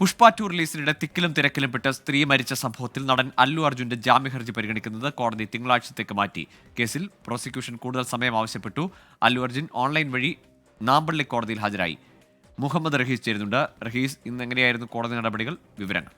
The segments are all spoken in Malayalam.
പുഷ്പ ടു റിലീസിനിടെ തിക്കിലും തിരക്കിലും പെട്ട് സ്ത്രീ മരിച്ച സംഭവത്തിൽ നടൻ അല്ലു അർജുന്റെ ജാമ്യ ഹർജി പരിഗണിക്കുന്നത് കോടതി തിങ്കളാഴ്ചത്തേക്ക് മാറ്റി. കേസിൽ പ്രോസിക്യൂഷൻ കൂടുതൽ സമയം ആവശ്യപ്പെട്ടു. അല്ലു അർജുൻ ഓൺലൈൻ വഴി നാമ്പള്ളി കോടതിയിൽ ഹാജരായി. മുഹമ്മദ് റഹീസ് ചേരുന്നുണ്ട്. റഹീസ് ഇന്ന് എങ്ങനെയായിരുന്നു കോടതി നടപടികൾ? വിവരങ്ങൾ.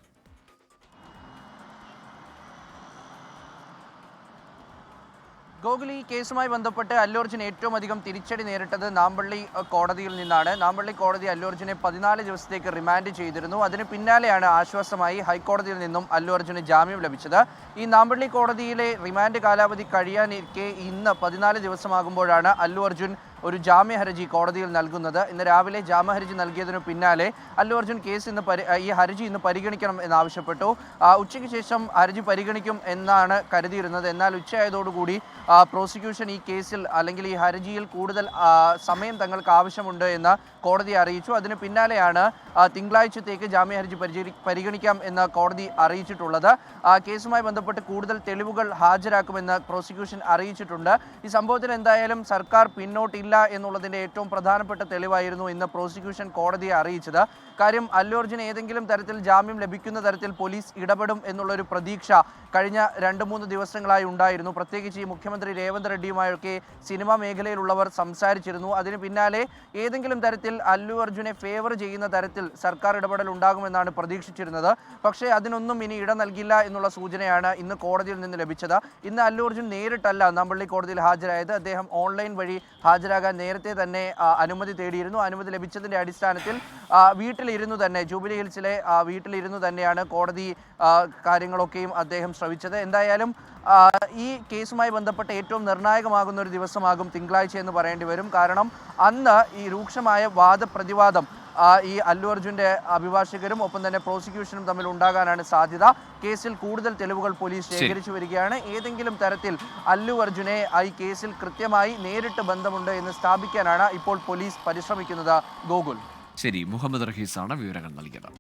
ഗോകുലി കേസുമായി ബന്ധപ്പെട്ട് അല്ലൂർജുൻ ഏറ്റവും അധികം തിരിച്ചടി നേരിട്ടത് നാമ്പള്ളി കോടതിയിൽ നിന്നാണ്. നാമ്പള്ളി കോടതി അല്ലൂർജുനെ പതിനാല് ദിവസത്തേക്ക് റിമാൻഡ് ചെയ്തിരുന്നു. അതിന് പിന്നാലെയാണ് ആശ്വാസമായി ഹൈക്കോടതിയിൽ നിന്നും അല്ലൂർജുന് ജാമ്യം ലഭിച്ചത്. ഈ നാമ്പള്ളി കോടതിയിലെ റിമാൻഡ് കാലാവധി കഴിയാനിരിക്കെ ഇന്ന് പതിനാല് ദിവസമാകുമ്പോഴാണ് അല്ലു അർജുൻ ഒരു ജാമ്യ ഹർജി കോടതിയിൽ നൽകുന്നത്. ഇന്ന് രാവിലെ ജാമ്യ ഹർജി നൽകിയതിനു പിന്നാലെ അല്ലു അർജുൻ കേസ് ഇന്ന് ഈ ഹർജി ഇന്ന് പരിഗണിക്കണം എന്നാവശ്യപ്പെട്ടു. ഉച്ചയ്ക്ക് ശേഷം ഹർജി പരിഗണിക്കും എന്നാണ് കരുതിയിരുന്നത്. എന്നാൽ ഉച്ചയായതോടുകൂടി പ്രോസിക്യൂഷൻ ഈ കേസിൽ അല്ലെങ്കിൽ ഈ ഹർജിയിൽ കൂടുതൽ സമയം തങ്ങൾക്ക് ആവശ്യമുണ്ട് എന്ന് കോടതി അറിയിച്ചു. അതിന് പിന്നാലെയാണ് തിങ്കളാഴ്ചത്തേക്ക് ജാമ്യ ഹർജി പരിഗണിക്കാം എന്ന് കോടതി അറിയിച്ചിട്ടുള്ളത്. കേസുമായി ബന്ധപ്പെട്ട് കൂടുതൽ തെളിവുകൾ ഹാജരാക്കുമെന്ന് പ്രോസിക്യൂഷൻ അറിയിച്ചിട്ടുണ്ട്. ഈ സംഭവത്തിൽ എന്തായാലും സർക്കാർ പിന്നോട്ടില്ല എന്നുള്ളതിന്റെ ഏറ്റവും പ്രധാനപ്പെട്ട തെളിവായിരുന്നു ഇന്ന് പ്രോസിക്യൂഷൻ കോടതിയെ അറിയിച്ചത്. കാര്യം അല്ലു ഏതെങ്കിലും തരത്തിൽ ജാമ്യം ലഭിക്കുന്ന തരത്തിൽ പോലീസ് ഇടപെടും എന്നുള്ളൊരു പ്രതീക്ഷ കഴിഞ്ഞ രണ്ട് മൂന്ന് ദിവസങ്ങളായി ഉണ്ടായിരുന്നു. പ്രത്യേകിച്ച് ഈ മുഖ്യമന്ത്രി രേവന്ത് റെഡ്ഡിയുമായൊക്കെ സിനിമാ മേഖലയിലുള്ളവർ സംസാരിച്ചിരുന്നു. അതിന് പിന്നാലെ ഏതെങ്കിലും തരത്തിൽ അല്ലു അർജുനെ ഫേവർ ചെയ്യുന്ന തരത്തിൽ സർക്കാർ ഇടപെടൽ ഉണ്ടാകുമെന്നാണ് പ്രതീക്ഷിച്ചിരുന്നത്. പക്ഷേ അതിനൊന്നും ഇനി ഇട നൽകില്ല എന്നുള്ള സൂചനയാണ് ഇന്ന് കോടതിയിൽ നിന്ന് ലഭിച്ചത്. ഇന്ന് അല്ലു അർജുൻ നേരിട്ടല്ല നമ്പള്ളി കോടതിയിൽ ഹാജരായത്. അദ്ദേഹം ഓൺലൈൻ വഴി ഹാജരാകാൻ നേരത്തെ തന്നെ അനുമതി തേടിയിരുന്നു. അനുമതി ലഭിച്ചതിന്റെ അടിസ്ഥാനത്തിൽ വീട്ടിലിരുന്നു തന്നെ ജൂബിലി ഹിൽസിലെ വീട്ടിലിരുന്നു തന്നെയാണ് കോടതി കാര്യങ്ങളൊക്കെയും അദ്ദേഹം ശ്രവിച്ചത്. എന്തായാലും ഈ കേസുമായി ബന്ധപ്പെട്ട് ഏറ്റവും നിർണായകമാകുന്ന ഒരു ദിവസമാകും തിങ്കളാഴ്ച എന്ന് പറയേണ്ടി വരും. കാരണം അന്ന് ഈ രൂക്ഷമായ വാദപ്രതിവാദം ഈ അല്ലു അർജുന്റെ അഭിഭാഷകരും ഒപ്പം തന്നെ പ്രോസിക്യൂഷനും തമ്മിൽ ഉണ്ടാകാനാണ് സാധ്യത. കേസിൽ കൂടുതൽ തെളിവുകൾ പോലീസ് ശേഖരിച്ചു വരികയാണ്. ഏതെങ്കിലും തരത്തിൽ അല്ലു അർജുനെ ഈ കേസിൽ കൃത്യമായി നേരിട്ട് ബന്ധമുണ്ട് എന്ന് സ്ഥാപിക്കാനാണ് ഇപ്പോൾ പോലീസ് പരിശ്രമിക്കുന്നത്. ഗോകുൽ. ശരി മുഹമ്മദ് റഹീസാണ് വിവരങ്ങൾ നൽകിയത്.